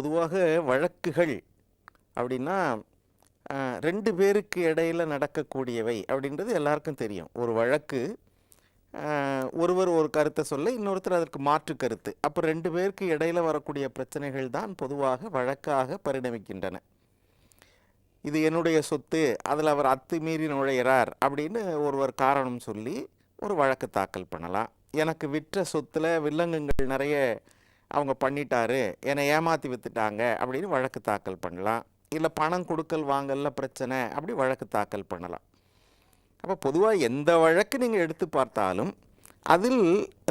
பொதுவாக வழக்குகள் அப்படின்னா ரெண்டு பேருக்கு இடையில நடக்கக்கூடியவை அப்படின்றது எல்லாருக்கும் தெரியும். ஒரு வழக்கு ஒருவர் ஒரு கருத்தை சொல்ல இன்னொருத்தர் அதற்கு மாற்று கருத்து. அப்போ ரெண்டு பேருக்கு இடையில வரக்கூடிய பிரச்சனைகள் தான் பொதுவாக வழக்காக பரிணமிக்கின்றன. இது என்னுடைய சொத்து அதில் அவர் அத்துமீறி நுழையிறார் அப்படின்னு ஒருவர் காரணம் சொல்லி ஒரு வழக்கு தாக்கல் பண்ணலாம். எனக்கு விற்ற சொத்தில் வில்லங்கங்கள் நிறைய அவங்க பண்ணிட்டாரு என்னை ஏமாற்றி வித்துட்டாங்க அப்படின்னு வழக்கு தாக்கல் பண்ணலாம். இல்லை பணம் கொடுக்கல் வாங்கல பிரச்சனை அப்படி வழக்கு தாக்கல் பண்ணலாம். அப்போ பொதுவாக எந்த வழக்கு நீங்கள் எடுத்து பார்த்தாலும் அதில்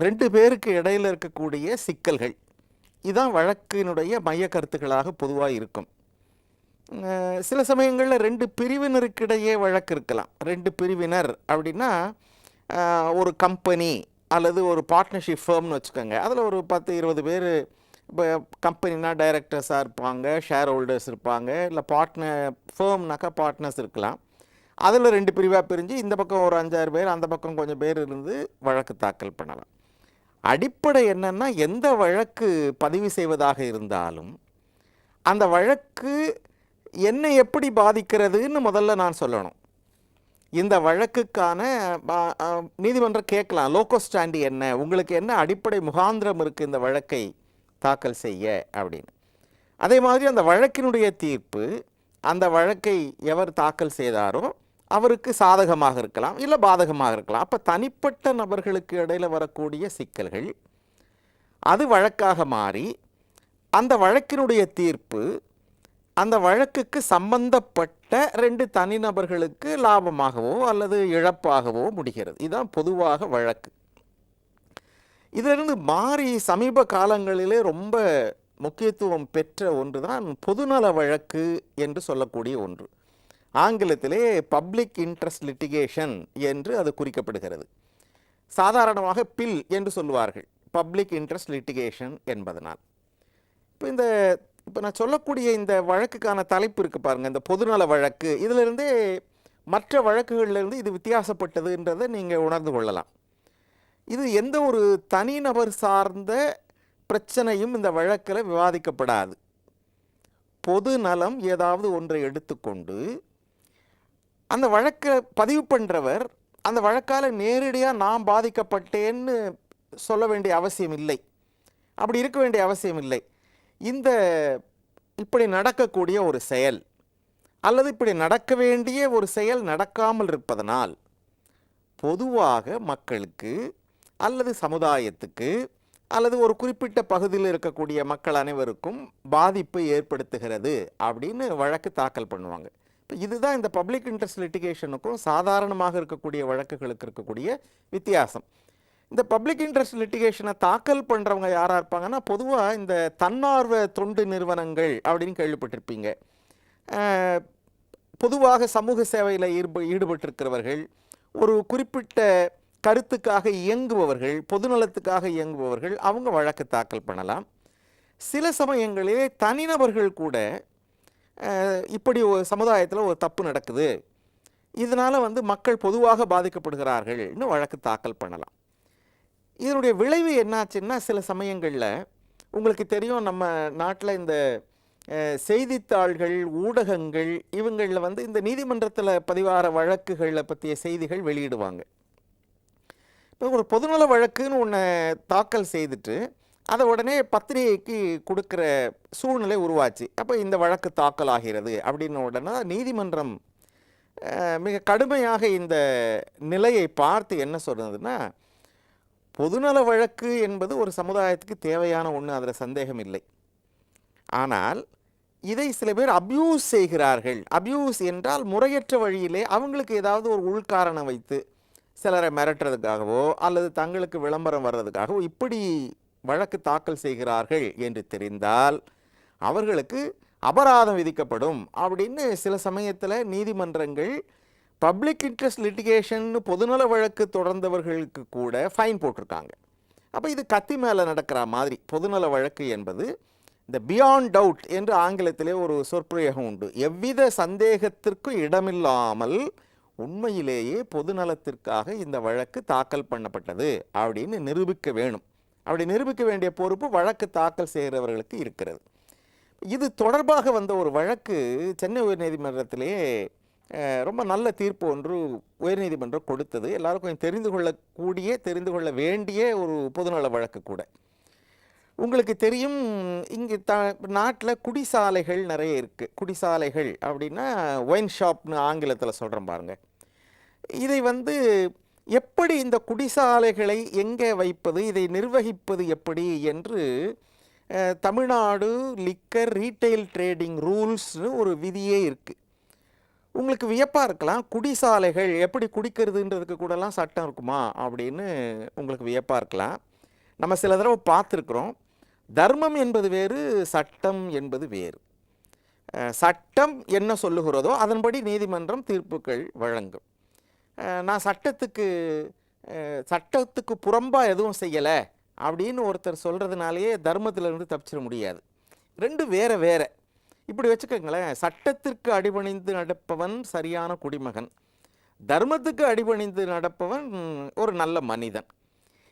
ரெண்டு பேருக்கு இடையில இருக்கக்கூடிய சிக்கல்கள் இதான் வழக்கினுடைய மைய கருத்துக்களாக பொதுவாக இருக்கும். சில சமயங்களில் ரெண்டு பிரிவினருக்கிடையே வழக்கு இருக்கலாம். ரெண்டு பிரிவினர் அப்படின்னா ஒரு கம்பெனி அல்லது ஒரு பார்ட்னர்ஷிப் ஃபேர்ம்னு வச்சுக்கோங்க. அதில் ஒரு பத்து இருபது பேர் இப்போ கம்பெனினா டைரக்டர்ஸாக இருப்பாங்க ஷேர் ஹோல்டர்ஸ் இருப்பாங்க இல்லை பார்ட்னர் ஃபேர்ம்னாக்கா பார்ட்னர்ஸ் இருக்கலாம். அதில் ரெண்டு பிரிவாக பிரிஞ்சு இந்த பக்கம் ஒரு அஞ்சாறு பேர் அந்த பக்கம் கொஞ்சம் பேர் இருந்து வழக்கு தாக்கல் பண்ணலாம். அடிப்படை என்னென்னா எந்த வழக்கு பதிவு செய்வதாக இருந்தாலும் அந்த வழக்கு என்னை எப்படி பாதிக்கிறதுன்னு முதல்ல நான் சொல்லணும். இந்த வழக்குக்கான நீதிமன்றம் கேட்கலாம் லோகோஸ்டாண்டி என்ன உங்களுக்கு என்ன அடிப்படை முகாந்திரம் இருக்குது இந்த வழக்கை தாக்கல் செய்ய அப்படின்னு. அதே மாதிரி அந்த வழக்கினுடைய தீர்ப்பு அந்த வழக்கை எவர் தாக்கல் செய்தாரோ அவருக்கு சாதகமாக இருக்கலாம் இல்லை பாதகமாக இருக்கலாம். அப்போ தனிப்பட்ட நபர்களுக்கு இடையில் வரக்கூடிய சிக்கல்கள் அது வழக்காக மாறி அந்த வழக்கினுடைய தீர்ப்பு அந்த வழக்குக்கு சம்பந்தப்பட்ட ரெண்டு தனிநபர்களுக்கு லாபமாகவோ அல்லது இழப்பாகவோ முடிகிறது. இதுதான் பொதுவாக வழக்கு. இதிலிருந்து மாறி சமீப காலங்களிலே ரொம்ப முக்கியத்துவம் பெற்ற ஒன்று தான் பொதுநல வழக்கு என்று சொல்லக்கூடிய ஒன்று. ஆங்கிலத்திலே பப்ளிக் இன்ட்ரெஸ்ட் லிட்டிகேஷன் என்று அது குறிக்கப்படுகிறது. சாதாரணமாக பில் என்று சொல்லுவார்கள். பப்ளிக் இன்ட்ரெஸ்ட் லிட்டிகேஷன் என்பதனால். இப்போ இந்த இப்போ நான் சொல்லக்கூடிய இந்த வழக்குக்கான தலைப்பு இருக்குது பாருங்கள் இந்த பொதுநல வழக்கு. இதிலிருந்தே மற்ற வழக்குகளிலிருந்து இது வித்தியாசப்பட்டதுன்றதை நீங்கள் உணர்ந்து கொள்ளலாம். இது எந்த ஒரு தனிநபர் சார்ந்த பிரச்சனையும் இந்த வழக்கில் விவாதிக்கப்படாது. பொது நலம் ஏதாவது ஒன்றை எடுத்துக்கொண்டு அந்த வழக்கை பதிவு பண்ணுறவர் அந்த வழக்கால் நேரடியாக நான் பாதிக்கப்பட்டேன்னு சொல்ல வேண்டிய அவசியம் இல்லை. அப்படி இருக்க வேண்டிய அவசியம் இல்லை. இந்த இப்படி நடக்கக்கூடிய ஒரு செயல் அல்லது இப்படி நடக்க வேண்டிய ஒரு செயல் நடக்காமல் இருப்பதனால் பொதுவாக மக்களுக்கு அல்லது சமுதாயத்துக்கு அல்லது ஒரு குறிப்பிட்ட பகுதியில் இருக்கக்கூடிய மக்கள் அனைவருக்கும் பாதிப்பை ஏற்படுத்துகிறது அப்படின்னு வழக்கு தாக்கல் பண்ணுவாங்க. இப்போ இதுதான் இந்த பப்ளிக் இன்ட்ரெஸ்ட் லிட்டிகேஷனுக்கும் சாதாரணமாக இருக்கக்கூடிய வழக்குகளுக்கு இருக்கக்கூடிய வித்தியாசம். இந்த பப்ளிக் இன்ட்ரெஸ்ட் லிட்டிகேஷனை தாக்கல் பண்ணுறவங்க யாராக இருப்பாங்கன்னா பொதுவாக இந்த தன்னார்வ தொண்டு நிறுவனங்கள் அப்படின்னு கேள்விப்பட்டிருப்பீங்க. பொதுவாக சமூக சேவையில் ஈடுப ஈடுபட்டிருக்கிறவர்கள் ஒரு குறிப்பிட்ட கருத்துக்காக இயங்குபவர்கள் பொதுநலத்துக்காக இயங்குபவர்கள் அவங்க வழக்கு தாக்கல் பண்ணலாம். சில சமயங்களிலே தனிநபர்கள் கூட இப்படி ஒரு சமுதாயத்தில் ஒரு தப்பு நடக்குது. இதனால் வந்து மக்கள் பொதுவாக பாதிக்கப்படுகிறார்கள்னு வழக்கு தாக்கல் பண்ணலாம். இதனுடைய விளைவு என்னாச்சுன்னா சில சமயங்களில் உங்களுக்கு தெரியும் நம்ம நாட்டில் இந்த செய்தித்தாள்கள் ஊடகங்கள் இவங்களில் வந்து இந்த நீதிமன்றத்தில் பதிவாகிற வழக்குகளை பற்றிய செய்திகள் வெளியிடுவாங்க. இப்போ ஒரு பொதுநல வழக்குன்னு ஒன்று தாக்கல் செய்துட்டு அதை உடனே பத்திரிகைக்கு கொடுக்குற சூழ்நிலை உருவாச்சு. அப்போ இந்த வழக்கு தாக்கல் ஆகிறது அப்படின்ன உடனே நீதிமன்றம் மிக கடுமையாக இந்த நிலையை பார்த்து என்ன சொல்கிறதுன்னா பொதுநல வழக்கு என்பது ஒரு சமுதாயத்துக்கு தேவையான ஒன்று அதில் சந்தேகம் இல்லை. ஆனால் இதை சில பேர் அப்யூஸ் செய்கிறார்கள். அப்யூஸ் என்றால் முறையற்ற வழியிலே அவங்களுக்கு ஏதாவது ஒரு உள்காரணம் வைத்து சிலரை மிரட்டுறதுக்காகவோ அல்லது தங்களுக்கு விளம்பரம் வர்றதுக்காகவோ இப்படி வழக்கு தாக்கல் செய்கிறார்கள் என்று தெரிந்தால் அவர்களுக்கு அபராதம் விதிக்கப்படும் அப்படின்னு சில சமயத்தில் நீதிமன்றங்கள் பப்ளிக் இன்ட்ரெஸ்ட் லிட்டிகேஷன் பொதுநல வழக்கு தொடர்ந்தவர்களுக்கு கூட ஃபைன் போட்டிருக்காங்க. அப்போ இது கத்தி மேலே நடக்கிற மாதிரி பொதுநல வழக்கு என்பது இந்த பியாண்ட் டவுட் என்று ஆங்கிலத்திலே ஒரு சொற்பிரயோகம் உண்டு. எவ்வித சந்தேகத்திற்கும் இடமில்லாமல் உண்மையிலேயே பொதுநலத்திற்காக இந்த வழக்கு தாக்கல் பண்ணப்பட்டது அப்படின்னு நிரூபிக்க வேணும். அப்படி நிரூபிக்க வேண்டிய பொறுப்பு வழக்கு தாக்கல் செய்கிறவர்களுக்கு இருக்கிறது. இது தொடர்பாக வந்த ஒரு வழக்கு சென்னை உயர்நீதிமன்றத்திலே ரொம்ப நல்ல தீர்ப்பு ஒன்று உயர்நீதிமன்றம் கொடுத்தது. எல்லாரும் கொஞ்சம் தெரிந்து கொள்ளக்கூடிய தெரிந்து கொள்ள வேண்டிய ஒரு பொதுநல வழக்கு கூட. உங்களுக்கு தெரியும் இங்கே த நாட்டில் குடிசாலைகள் நிறைய இருக்குது குடிசாலைகள் அப்படின்னா ஒயின் ஷாப்னு ஆங்கிலத்தில் சொல்கிறேன் பாருங்க. இதை வந்து எப்படி இந்த குடிசாலைகளை எங்கே வைப்பது இதை நிர்வகிப்பது எப்படி என்று தமிழ்நாடு லிக்கர் ரீட்டைல் ட்ரேடிங் ரூல்ஸ்னு ஒரு விதியே இருக்குது உங்களுக்கு வியப்பாக இருக்கலாம். குடிசாலைகள் எப்படி குடிக்கிறதுன்றதுக்கு கூடலாம் சட்டம் இருக்குமா அப்படின்னு உங்களுக்கு வியப்பாக இருக்கலாம். நம்ம சில தடவை பார்த்துருக்குறோம். தர்மம் என்பது வேறு சட்டம் என்பது வேறு. சட்டம் என்ன சொல்லுகிறதோ அதன்படி நீதிமன்றம் தீர்ப்புகள் வழங்கும். நான் சட்டத்துக்கு சட்டத்துக்கு புறம்பாக எதுவும் செய்யலை அப்படின்னு ஒருத்தர் சொல்கிறதுனாலேயே தர்மத்திலிருந்து தப்பிச்சிட முடியாது. ரெண்டு வேற வேறு. இப்படி வச்சுக்கோங்களேன். சட்டத்திற்கு அடிபணிந்து நடப்பவன் சரியான குடிமகன். தர்மத்துக்கு அடிபணிந்து நடப்பவன் ஒரு நல்ல மனிதன்.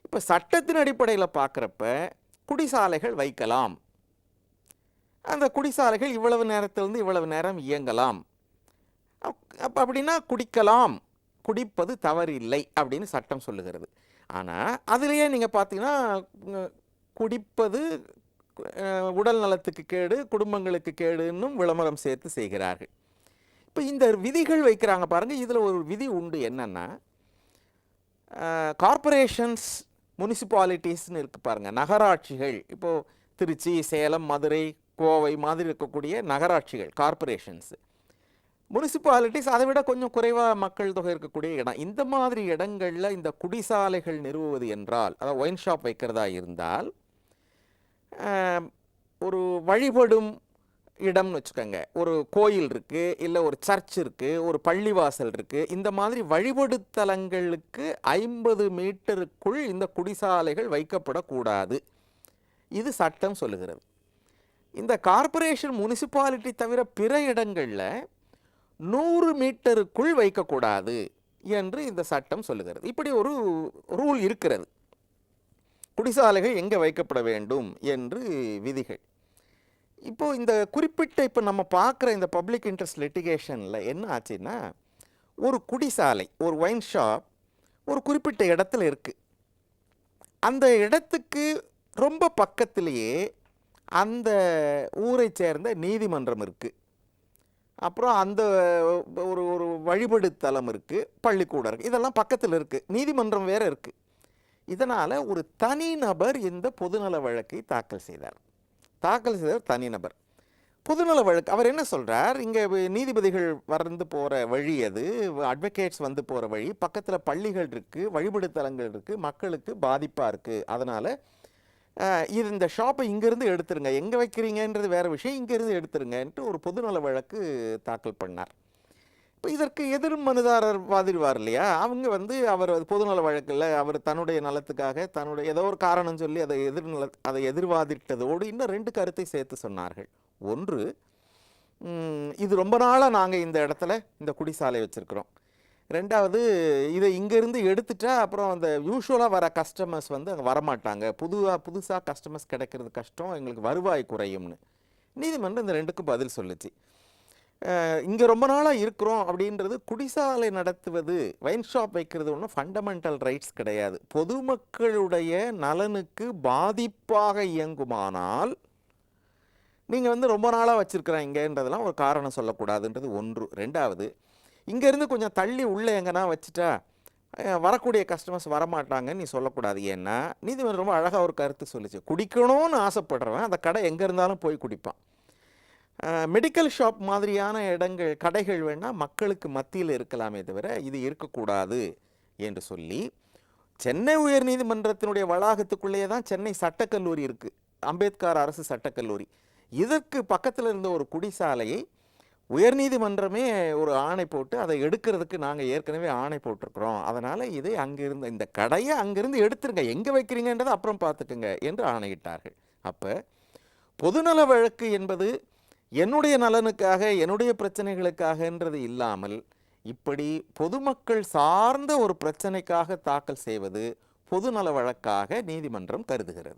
இப்போ சட்டத்தின் அடிப்படையில் பார்க்குறப்ப குடிசாலைகள் வைக்கலாம். அந்த குடிசாலைகள் இவ்வளவு நேரத்திலிருந்து இவ்வளவு நேரம் இயங்கலாம். அப்போ அப்படின்னா குடிக்கலாம். குடிப்பது தவறில்லை அப்படின்னு சட்டம் சொல்லுகிறது. ஆனால் அதுலேயே நீங்கள் பார்த்தீங்கன்னா குடிப்பது உடல் நலத்துக்கு கேடு குடும்பங்களுக்கு கேடுன்னும் விளம்பரம் சேர்த்து செய்கிறார்கள். இப்போ இந்த விதிகள் வைக்கிறாங்க பாருங்கள் இதில் ஒரு விதி உண்டு. என்னென்னா கார்ப்பரேஷன்ஸ் முனிசிபாலிட்டிஸ்னு இருக்குது பாருங்கள் நகராட்சிகள் இப்போது திருச்சி சேலம் மதுரை கோவை மாதிரி இருக்கக்கூடிய நகராட்சிகள் கார்ப்பரேஷன்ஸ் முனிசிபாலிட்டிஸ் அதை விட கொஞ்சம் குறைவாக மக்கள் தொகை இருக்கக்கூடிய இடம். இந்த மாதிரி இடங்களில் இந்த குடிசாலைகள் நிறுவுவது என்றால் அதாவது ஒயின் ஷாப் வைக்கிறதா இருந்தால் ஒரு வழிபடும் இடம்னு வச்சுக்கோங்க. ஒரு கோயில் இருக்குது இல்லை ஒரு சர்ச் இருக்குது ஒரு பள்ளிவாசல் இருக்குது இந்த மாதிரி வழிபடுத்தலங்களுக்கு ஐம்பது மீட்டருக்குள் இந்த குடிசாலைகள் வைக்கப்படக்கூடாது. இது சட்டம் சொல்லுகிறது. இந்த கார்ப்பரேஷன் முனிசிபாலிட்டி தவிர பிற இடங்களில் நூறு மீட்டருக்குள் வைக்கக்கூடாது என்று இந்த சட்டம் சொல்லுகிறது. இப்படி ஒரு ரூல் இருக்கிறது. குடிசாலைகள் எங்கே வைக்கப்பட வேண்டும் என்று விதிகள். இப்போ இந்த குறிப்பிட்ட இப்போ நம்ம பார்க்குற இந்த பப்ளிக் இன்ட்ரெஸ்ட் லிட்டிகேஷனில் என்ன ஆச்சுன்னா ஒரு குடிசாலை ஒரு ஒயின் ஷாப் ஒரு குறிப்பிட்ட இடத்துல இருக்குது அந்த இடத்துக்கு ரொம்ப பக்கத்திலேயே அந்த ஊரை சேர்ந்த நீதிமன்றம் இருக்குது அப்புறம் அந்த ஒரு ஒரு வழிபடு தலம் இருக்குது பள்ளிக்கூடம் இருக்குது இதெல்லாம் பக்கத்தில் இருக்குது நீதிமன்றம் வேறு இருக்குது இதனால் ஒரு தனிநபர் இந்த பொதுநல வழக்கை தாக்கல் செய்தார். தாக்கல் செய்தவர் தனிநபர் பொதுநல வழக்கு அவர் என்ன சொல்கிறார் இங்கே நீதிபதிகள் வந்து போகிற வழி அது அட்வொகேட்ஸ் வந்து போகிற வழி பக்கத்தில் பள்ளிகள் இருக்குது வழிபடுத்தலங்கள் இருக்குது மக்களுக்கு பாதிப்பாக இருக்குது அதனால் இது இந்த ஷாப்பை இங்கேருந்து எடுத்துருங்க. எங்கே வைக்கிறீங்கன்றது வேறு விஷயம் இங்கேருந்து எடுத்துருங்கன்ட்டு ஒரு பொதுநல வழக்கு தாக்கல் பண்ணார். இப்போ இதற்கு எதிர் மனுதாரர் வாதிடுவார் இல்லையா? அவங்க வந்து அவர் பொதுநல வழக்கில் அவர் தன்னுடைய நலத்துக்காக தன்னுடைய ஏதோ ஒரு காரணம் சொல்லி அதை எதிர்நல அதை எதிர்வாதிட்டதோடு இன்னும் ரெண்டு கருத்தை சேர்த்து சொன்னார்கள். ஒன்று இது ரொம்ப நாளாக நாங்கள் இந்த இடத்துல இந்த குடிசாலை வச்சுருக்குறோம். ரெண்டாவது இதை இங்கேருந்து எடுத்துட்டா அப்புறம் அந்த யூஸ்வலாக வர கஸ்டமர்ஸ் வந்து அங்கே வரமாட்டாங்க. புதுவாக புதுசாக கஸ்டமர்ஸ் கிடைக்கிறது கஷ்டம் எங்களுக்கு வருவாய் குறையும்னு. நீதிமன்றம் இந்த ரெண்டுக்கும் பதில் சொல்லுச்சு. இங்கே ரொம்ப நாளாக இருக்கிறோம் அப்படின்றது குடிசாலை நடத்துவது வைன் ஷாப் வைக்கிறது ஒன்றும் ஃபண்டமெண்டல் ரைட்ஸ் கிடையாது. பொதுமக்களுடைய நலனுக்கு பாதிப்பாக இயங்குமானால் நீங்கள் வந்து ரொம்ப நாளாக வச்சுருக்குறாங்கன்றதெல்லாம் ஒரு காரணம் சொல்லக்கூடாதுன்றது ஒன்று. ரெண்டாவது இங்கேருந்து கொஞ்சம் தள்ளி உள்ளே எங்கன்னா வச்சுட்டா வரக்கூடிய கஸ்டமர்ஸ் வரமாட்டாங்கன்னு நீ சொல்லக்கூடாது. ஏன்னா நீதிமன்றம் ரொம்ப அழகாக ஒரு கருத்து சொல்லுச்சு. குடிக்கணும்னு ஆசைப்படுறவன் அந்த கடை எங்கே இருந்தாலும் போய் குடிப்பான். மெடிக்கல் ஷாப் மாதிரியான இடங்கள் கடைகள் வேணால் மக்களுக்கு மத்தியில் இருக்கலாமே தவிர இது இருக்கக்கூடாது என்று சொல்லி சென்னை உயர்நீதிமன்றத்தினுடைய வளாகத்துக்குள்ளேயே தான் சென்னை சட்டக்கல்லூரி இருக்குது அம்பேத்கர் அரசு சட்டக்கல்லூரி. இதற்கு பக்கத்தில் இருந்த ஒரு குடிசாலையை உயர்நீதிமன்றமே ஒரு ஆணை போட்டு அதை எடுக்கிறதுக்கு நாங்கள் ஏற்கனவே ஆணை போட்டிருக்கிறோம். அதனால் இதை அங்கிருந்து இந்த கடையை அங்கிருந்து எடுத்துருங்க. எங்கே வைக்கிறீங்கன்றதை அப்புறம் பார்த்துக்குங்க என்று ஆணையிட்டார்கள். அப்போ பொதுநல வழக்கு என்பது என்னுடைய நலனுக்காக என்னுடைய பிரச்சனைகளுக்காகன்றது இல்லாமல் இப்படி பொதுமக்கள் சார்ந்த ஒரு பிரச்சனைக்காக தாக்கல் செய்வது பொதுநல வழக்காக நீதிமன்றம் கருதுகிறது.